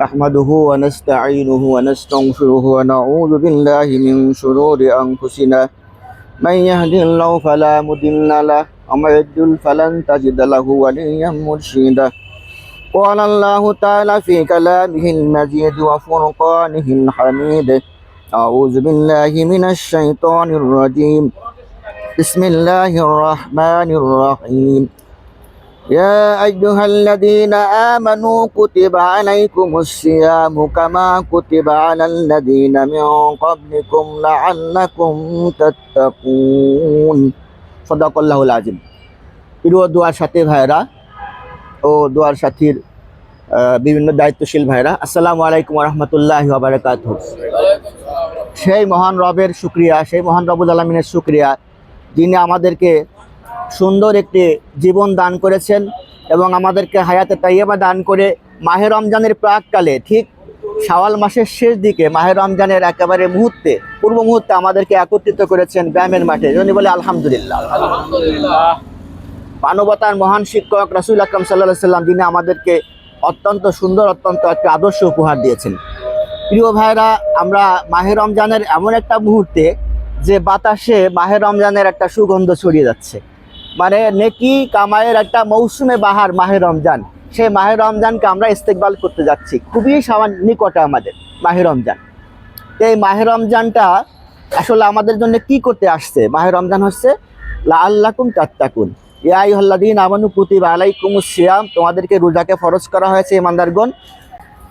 نحمده ونستعينه ونستغفره ونعوذ بالله من شرور أنفسنا. من يهد الله فلا مضل له ومن يضلل فلن تجد له وليا مرشدا. قال الله تعالى في كلامه المجيد وفرقانه الحميد أعوذ بالله من الشيطان الرجيم. بسم الله الرحمن الرحيم. يا أيها الذين آمنوا كتب عليكم الصيام كما كتب على الذين من قبلكم لعلكم تتقون صدق الله العظيم প্রিয় দোয়ার সাথী ভাইরা ও দোয়ার সাথীর আহ, বিভিন্ন দায়িত্বশীল ভাইরা আসসালামু আলাইকুম রহমতুল্লাহ বারাকাত সেই মহান রবের শুক্রিয়া সেই মহান রবুল আলমিনের শুক্রিয়া যিনি আমাদেরকে সুন্দর একটি জীবন দান করেছেন এবং আমাদেরকে হায়াতে তাইয়াবা দান করে মাহে রমজানের প্রাককালে ঠিক শাওয়াল মাসের শেষ দিকে মাহে রমজানের একেবারে মুহূর্তে পূর্ব মুহূর্তে আমাদেরকে একত্রিত করেছেন ব্যায়ামের মাঠে। জন্য বলে আলহামদুলিল্লাহ। মানবতার মহান শিক্ষক রাসুল আকরম সাল্লাহ সাল্লাম যিনি আমাদেরকে অত্যন্ত সুন্দর অত্যন্ত একটা আদর্শ উপহার দিয়েছেন। প্রিয় ভাইরা আমরা মাহে রমজানের এমন একটা মুহূর্তে যে বাতাসে মাহে রমজানের একটা সুগন্ধ ছড়িয়ে যাচ্ছে। মানে নেকি কামায়ের একটা মৌসুমে বাহার, মাহে রমজান। সেই মাহে রমজানকে আমরা ইস্তেকবাল করতে যাচ্ছি। খুবই সামান্য নিকটে আমাদের মাহে রমজান। এই মাহে রমজানটা আসলে আমাদের জন্য কি করতে আসছে? মাহে রমজান হচ্ছে লা আল্লাকুম তাত্তাকুন। ইয়াই হল্লাদিন আমানু কুতিবা আলাইকুম সিয়াম। তোমাদেরকে রোজাকে ফরজ করা হয়েছে, ইমানদারগণ।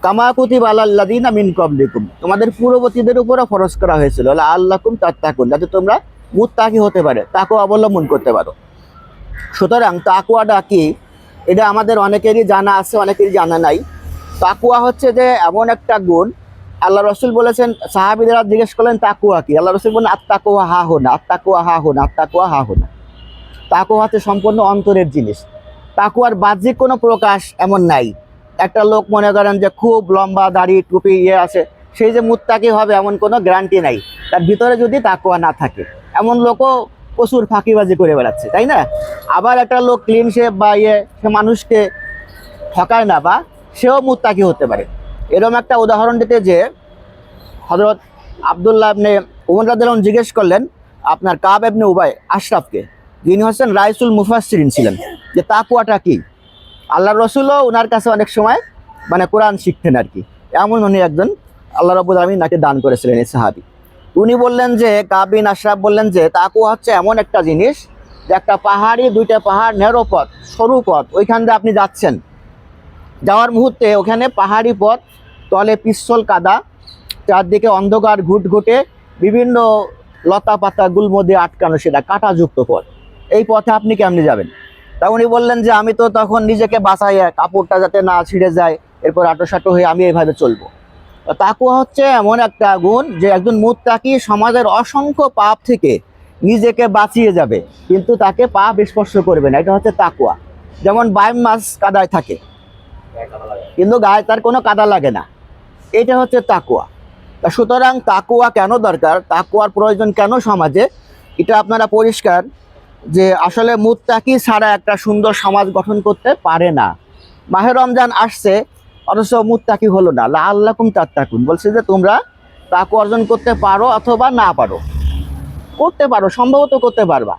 কামা কুতিবা আলাল্লাদিন মিন কবলিকুম তোমাদের পূর্ববর্তীদের উপরও ফরজ করা হয়েছিল লা আল্লাকুম তাত্তাকুন, যাতে তোমরা মুত্তাকি হতে পারে, তাকেও অবলম্বন করতে পারো। সুতরাং তাকুয়াটা কি? এটা আমাদের অনেকেরই জানা আছে, অনেকেরই জানা নাই। তাকুয়া হচ্ছে যে এমন একটা গুণ, আল্লাহ রসুল বলেছেন, সাহাবিদেরা জিজ্ঞেস করলেন, তাকুয়া কি? আল্লাহ রসুল বলেন আত্মাকুয়া হা হোনা আত্মাকুয়া হা হোনা আত্মাকুয়া হা হোনা। তাকুয়া হচ্ছে সম্পূর্ণ অন্তরের জিনিস। তাকুয়ার বাহ্যিক কোনো প্রকাশ এমন নাই। একটা লোক মনে করেন যে খুব লম্বা দাড়ি, টুপি ইয়ে আছে, সেই যে মুত্তাকি হবে এমন কোনো গ্যারান্টি নাই। তার ভিতরে যদি তাকুয়া না থাকে, এমন লোকও প্রচুর ফাঁকিবাজি করে বেড়াচ্ছে, তাই না? আবার একটা লোক ক্লিন শেপ বা ইয়ে সে মানুষকে ঠকায় না বা সেও মুত্তাকি হতে পারে। এরকম একটা উদাহরণ দিতে যে হজরত আবদুল্লাহ আপনি উমর জিজ্ঞেস করলেন আপনার কাব এবনে উবাই আশরাফকে। যিনি হচ্ছেন রাইসুল মুফাসসিরিন ছিলেন, যে তাকুয়াটা কি? আল্লাহ রসুলও ওনার কাছে অনেক সময় মানে কোরআন শিখতেন আর কি। এমন উনি একজন আল্লাহ রবুল আলমী নাকি দান করেছিলেন এই সাহাবি। উনি বললেন যে, কাবিন আশরাফ বললেন যে তাকুয়া হচ্ছে এমন একটা জিনিস যে একটা পাহাড়ি, দুইটা পাহাড় নেরো পথ, সরু পথ, ওইখান দিয়ে আপনি যাচ্ছেন। যাওয়ার মুহূর্তে ওখানে পাহাড়ি পথ, তলে পিস্তল কাদা, চারদিকে অন্ধকার ঘুট ঘুটে বিভিন্ন লতা পাতা গুল্ম দিয়ে আটকানো সেটা, কাঁটাযুক্ত পথ। এই পথে আপনি কেমনি যাবেন? তা উনি বললেন যে, আমি তো তখন নিজেকে বাঁচাইয়া কাপড়টা যাতে না ছিঁড়ে যায়, এরপর আটোসাটো হয়ে আমি এইভাবে চলবো। তাকুয়া হচ্ছে এমন একটা গুণ যে একজন মুত্তাকি সমাজের অসংখ্য পাপ থেকে নিজেকে বাঁচিয়ে যাবে, কিন্তু তাকে পাপ স্পর্শ করবে না। এটা হচ্ছে তাকুয়া যেমন বাইম মাছ কাদায় থাকে, কিন্তু গায়ে তার কোনো কাদা লাগে না। এটা হচ্ছে তাকুয়া সুতরাং তাকুয়া কেন দরকার? তাকুয়ার প্রয়োজন কেন সমাজে? এটা আপনারা পরিষ্কার যে আসলে মুত্তাকি ছাড়া একটা সুন্দর সমাজ গঠন করতে পারে না। মাহে রমজান আসছে অথচ মুত্তাকি হলো না। লা আল্লাকুম তাত্তাকুন। বলছে যে, তোমরা তাকু অর্জন করতে পারো অথবা না পারো। করতে পারো, সম্ভবত করতে পারবা।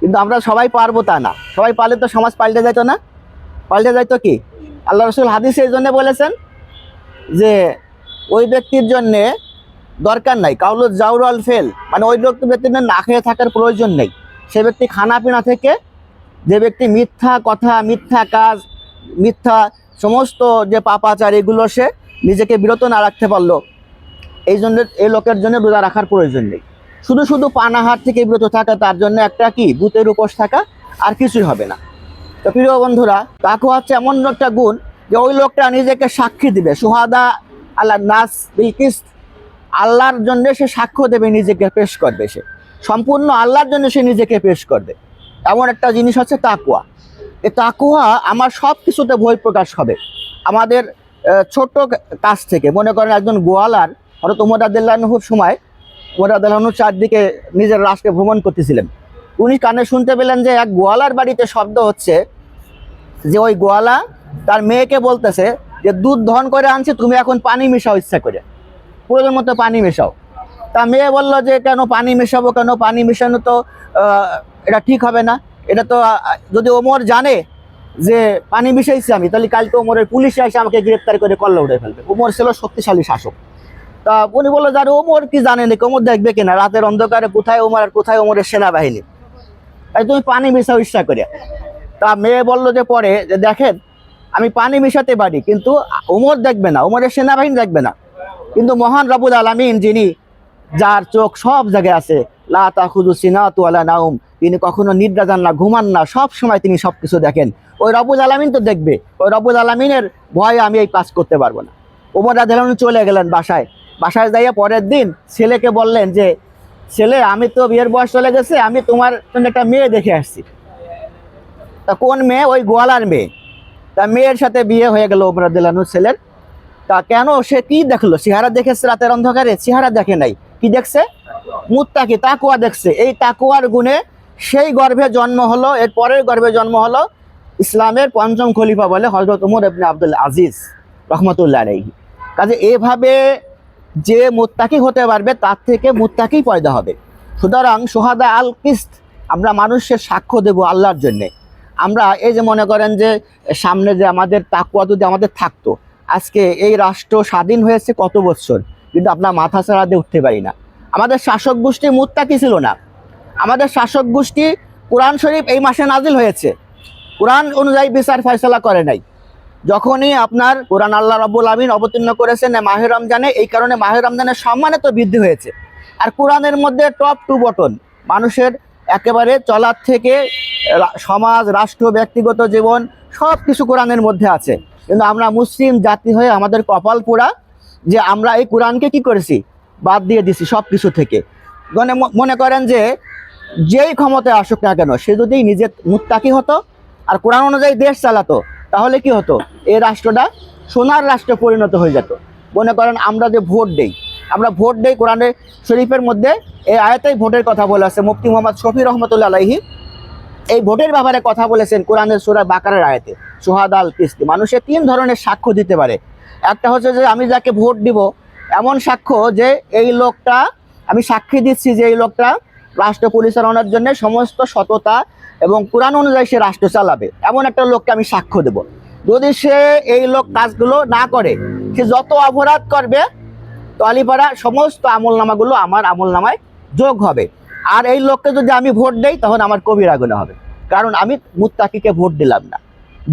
কিন্তু আমরা সবাই পারব তা না। সবাই পারলে তো সমাজ পাল্টে যাইতো না? পাল্টে যাইতো কি? আল্লাহ রসুল হাদিস এই জন্যে বলেছেন যে, ওই ব্যক্তির জন্যে দরকার নাই। কাউলুদ জাউরাল ফেল। মানে ওই ব্যক্তি ব্যক্তির না খেয়ে থাকার প্রয়োজন নেই। সে ব্যক্তি খানা পিনা থেকে যে ব্যক্তি মিথ্যা কথা, মিথ্যা কাজ, মিথ্যা সমস্ত যে পাপাচার, এগুলো সে নিজেকে বিরত না রাখতে পারল। এই জন্য এই লোকের জন্য রোজা রাখার প্রয়োজন নেই। শুধু শুধু পানাহার থেকে বিরত থাকা, তার জন্য একটা কি? বুতের উপোস থাকা আর কিছুই হবে না। তো প্রিয় বন্ধুরা তাকে হচ্ছে এমন একটা গুণ যে ওই লোকটা নিজেকে সাক্ষী দিবে। সুহাদা আল্লাহ নাস বিলকিস আল্লাহর জন্য সে সাক্ষ্য দেবে, নিজেকে পেশ করবে সে। সম্পূর্ণ আল্লাহর জন্য সে নিজেকে পেশ করবে। এমন একটা জিনিস হচ্ছে তাকুয়া এই তাকুয়া আমার সব কিছুতে বই প্রকাশ হবে। আমাদের ছোট কাজ থেকে, মনে করেন একজন গোয়ালার হয়তো মোরাদুল্লাহর সময় মোরাদুল্লাহনুর চারদিকে নিজের রাষ্ট্রে ভ্রমণ করতেছিলেন। উনি কানে শুনতে পেলেন যে এক গোয়ালার বাড়িতে শব্দ হচ্ছে যে ওই গোয়ালা তার মেয়েকে বলতেছে যে, দুধ ধন করে আনছি, তুমি এখন পানি মেশাও ইচ্ছা করে। প্রয়োজন মতো পানি মেশাও। তা মেয়ে বলল যে, কেন পানি মেশাবো, কেন পানি মেশানো তো এটা ঠিক হবে না। এটা তো যদি ওমর জানে যে পানি মিশাইছি আমি, তাহলে কালকে ওমরের পুলিশে এসে আমাকে গ্রেপ্তার করে কল্লা উঠে ফেলবে। ওমর ছিল শক্তিশালী শাসক। তা উনি বলল যার ওমর কি জানে নাকি? ওমর দেখবে কিনা? রাতের অন্ধকারে কোথায় ওমর আর কোথায় ওমরের সেনাবাহিনী? তাই তুমি পানি মিশাও ইচ্ছা করে তা মেয়ে বলল যে, পরে, যে দেখেন, আমি পানি মিশাতে পারি, কিন্তু ওমর দেখবে না, ওমরের সেনাবাহিনী দেখবে না। কিন্তু মহান রবুল আলমিন যিনি, যার চোখ সব জায়গায় আছে লা সিনাতু আলা নাউম তিনি কখনো নিদ্রা যান না, ঘুমান না, সব সময় তিনি সব কিছু দেখেন। ওই রবুল আলমিন তো দেখবে, ওই রবুল আলমিনের ভয়ে আমি এই কাজ করতে পারব না। ওমর রাজু চলে গেলেন বাসায়। বাসায় যাইয়া পরের দিন ছেলেকে বললেন যে, ছেলে, আমি তো বিয়ের বয়স চলে গেছে, আমি তোমার জন্য একটা মেয়ে দেখে আসছি। তা কোন মেয়ে? ওই গোয়ালার মেয়ে। তা মেয়ের সাথে বিয়ে হয়ে গেল ওমর রাদিল্লাহর ছেলের। তা কেন সে কি দেখল? চেহারা দেখেছে রাতের অন্ধকারে, চেহারা দেখে নাই। কি দেখছে? মুত্তাকি তাকুয়া দেখছে। এই তাকুয়ার গুণে সেই গর্ভে জন্ম হলো, এর পরের গর্ভে জন্ম হলো ইসলামের পঞ্চম খলিফা বলে হজরত উমর ইবনে আব্দুল আজিজ রহমতুল্লাহ আলাইহি। কাজে এভাবে যে মুত্তাকি হতে পারবে, তার থেকে মুত্তাকি পয়দা হবে। সুতরাং সোহাদা আল কিস্ত, আমরা মানুষের সাক্ষ্য দেব আল্লাহর জন্যে। আমরা এই যে মনে করেন যে সামনে যে আমাদের তাকুয়া যদি আমাদের থাকতো, আজকে এই রাষ্ট্র স্বাধীন হয়েছে কত বছর? কিন্তু আপনার মাথা ছাড়া দিয়ে উঠতে পারি না। আমাদের শাসক গোষ্ঠী মুত্তাকি ছিল না। আমাদের শাসক গোষ্ঠী কোরআন শরীফ এই মাসে নাজিল হয়েছে। কোরআন অনুযায়ী বিচার ফয়সলা করে নাই। যখনই আপনার কোরআন আল্লাহ রব্বুল আমিন অবতীর্ণ করেছেন মাহের রমজানে, এই কারণে মাহের রমজানের সম্মানে তো বৃদ্ধি হয়েছে। আর কোরআনের মধ্যে টপ টু বটন মানুষের একেবারে চলার থেকে সমাজ, রাষ্ট্র, ব্যক্তিগত জীবন সব কিছু কোরআনের মধ্যে আছে। কিন্তু আমরা মুসলিম জাতি হয়ে আমাদের কপাল পোড়া যে আমরা এই কোরআনকে কি করেছি? বাদ দিয়ে দিছি সব কিছু থেকে। মনে মনে করেন যে, যেই ক্ষমতায় আসুক না কেন, সে যদি নিজে মুত্তাকি হতো আর কোরআন অনুযায়ী দেশ চালাতো, তাহলে কি হতো? এই রাষ্ট্রটা সোনার রাষ্ট্রে পরিণত হয়ে যেত। মনে করেন আমরা যে ভোট দেই, আমরা ভোট দেই কোরআনের শরীফের মধ্যে, এই আয়াতেই ভোটের কথা বলে আছে, মুফতি মোহাম্মদ শফি রহমতুল্লা আলাইহি। এই ভোটের ব্যাপারে কথা বলেছেন কোরআনের সুরা বাকারের আয়াতে সোহাদ আল কিস্তি। মানুষের তিন ধরনের সাক্ষ্য দিতে পারে। একটা হচ্ছে যে, আমি যাকে ভোট দিব এমন সাক্ষ্য যে এই লোকটা, আমি সাক্ষী দিচ্ছি যে এই লোকটা রাষ্ট্র পরিচালনার জন্য সমস্ত সততা এবং কোরআন অনুযায়ী সে রাষ্ট্র চালাবে। এমন একটা লোককে আমি সাক্ষ্য দেব। যদি সে এই লোক কাজগুলো না করে, সে যত অপরাধ করবে, তলিপাড়া সমস্ত আমল নামাগুলো আমার আমল নামায় যোগ হবে। আর এই লোককে যদি আমি ভোট দেই, তখন আমার কবিরা গুণা হবে। কারণ আমি মুত্তাকিকে ভোট দিলাম না।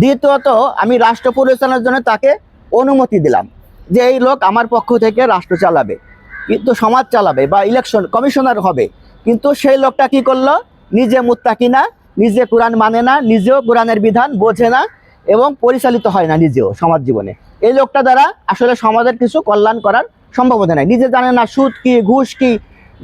দ্বিতীয়ত, আমি রাষ্ট্র পরিচালনার জন্য তাকে অনুমতি দিলাম। যে এই লোক আমার পক্ষ থেকে রাষ্ট্র চালাবে, কিন্তু সমাজ চালাবে বা ইলেকশন কমিশনার হবে। কিন্তু সেই লোকটা কি করল? নিজে মুত্তাকি না, নিজে কোরআন মানে না, নিজেও কোরআনের বিধান বোঝে না এবং পরিচালিত হয় না নিজেও সমাজ জীবনে। এই লোকটা দ্বারা আসলে সমাজের কিছু কল্যাণ করার সম্ভাবনা নাই। নিজে জানে না সুদ কি, ঘুষ কি,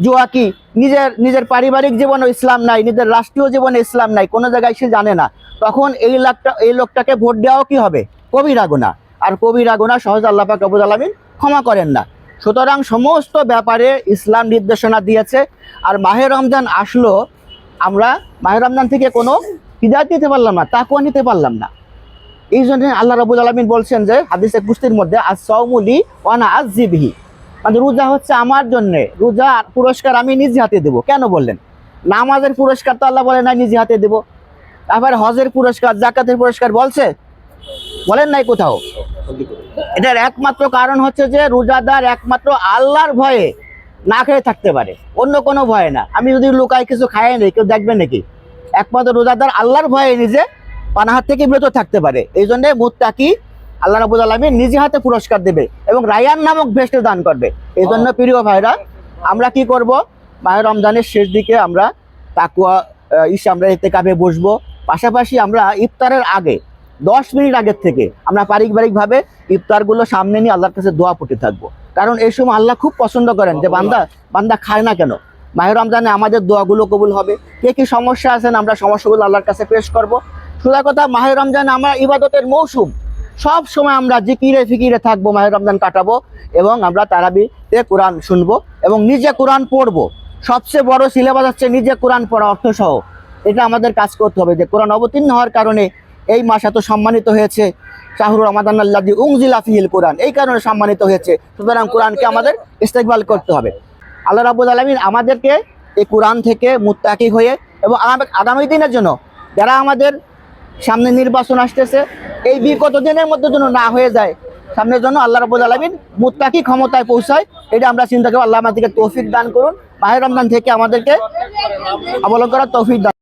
জুয়া কি, নিজের নিজের পারিবারিক জীবনে ইসলাম নাই, নিজের রাষ্ট্রীয় জীবনে ইসলাম নাই, কোনো জায়গায় সে জানে না। তখন এই লোকটা, এই লোকটাকে ভোট দেওয়াও কি হবে? কবিরা গুণা আর কবিরা গুণা সহজ আল্লাহ পাক রব্বুল আলামিন ক্ষমা করেন না। সুতরাং সমস্ত ব্যাপারে ইসলাম নির্দেশনা দিয়েছে। আর মাহে রমজান আসলো, আমরা মাহে রমজান থেকে কোনো হিদায়ত নিতে পারলাম না তাকুয়া নিতে পারলাম না। এই জন্য আল্লাহ রবুল আলমিন বলছেন যে হাদিসে কুস্তির মধ্যে আজ সৌমুলি ওয়ানা আজ জিবিহি মানে রোজা হচ্ছে আমার জন্য, রোজা পুরস্কার আমি নিজে হাতে দেবো। কেন বললেন? নামাজের পুরস্কার তো আল্লাহ বলে না নিজে হাতে দেবো। তারপরে হজের পুরস্কার, জাকাতের পুরস্কার বলছে? বলেন নাই কোথাও। এটার একমাত্র কারণ হচ্ছে যে রোজাদার একমাত্র আল্লাহর ভয়ে না খেয়ে থাকতে পারে। অন্য কোনো ভয়ে না। আমি যদি লুকাই কিছু খাই নেই কেউ দেখবে নাকি? একমাত্র রোজাদার আল্লাহর ভয়ে নিজে পানাহার থেকে বিরত থাকতে পারে। এই জন্য মুত্তাকি আল্লাহ রাবুল আলমী নিজে হাতে পুরস্কার দেবে এবং রায়ান নামক ভেস্টে দান করবে। এই জন্য প্রিয় ভাইরা আমরা কি করব? মায়ের রমজানের শেষ দিকে আমরা তাকুয়া ইসে আমরা এতে কাপে বসবো। পাশাপাশি আমরা ইফতারের আগে দশ মিনিট আগের থেকে আমরা পারিবারিকভাবে ইফতারগুলো সামনে নিয়ে আল্লাহর কাছে দোয়া পড়তে থাকব। কারণ এই সময় আল্লাহ খুব পছন্দ করেন যে বান্দা বান্দা খায় না কেন? মাহের রমজানে আমাদের দোয়াগুলো কবুল হবে। কে কি সমস্যা আছেন আমরা সমস্যাগুলো আল্লাহর কাছে পেশ করব। সোজা কথা মাহের রমজান আমরা ইবাদতের মৌসুম। সব সময় আমরা জিকিরে ফিকিরে থাকব মাহের রমজান কাটাবো এবং আমরা তারাবি তারাবিতে কোরআন শুনব এবং নিজে কোরআন পড়ব। সবচেয়ে বড় সিলেবাস হচ্ছে নিজে কোরআন পড়া অর্থ সহ এটা আমাদের কাজ করতে হবে যে কোরআন অবতীর্ণ হওয়ার কারণে এই মাস এত সম্মানিত হয়েছে। শাহরুর রমাদান আল্লাদি উংজিলা ফিহিল কোরআন। এই কারণে সম্মানিত হয়েছে। সুতরাং কোরআনকে আমাদের ইস্তেকবাল করতে হবে। আল্লাহ রাবুল আলমিন আমাদেরকে এই কোরআন থেকে মুত্তাকি হয়ে এবং আগামী- দিনের জন্য যারা আমাদের সামনে নির্বাচন আসতেছে, এই বিগত দিনের মধ্যে যেন না হয়ে যায়, সামনের জন্য আল্লাহ রাবুল আলমিন মুত্তাকি ক্ষমতায় পৌঁছায়, এটা আমরা চিন্তা করি। আল্লাহ আমাদেরকে তৌফিক দান করুন। মাহের রমজান থেকে আমাদেরকে অবলম্বন করার তৌফিক দান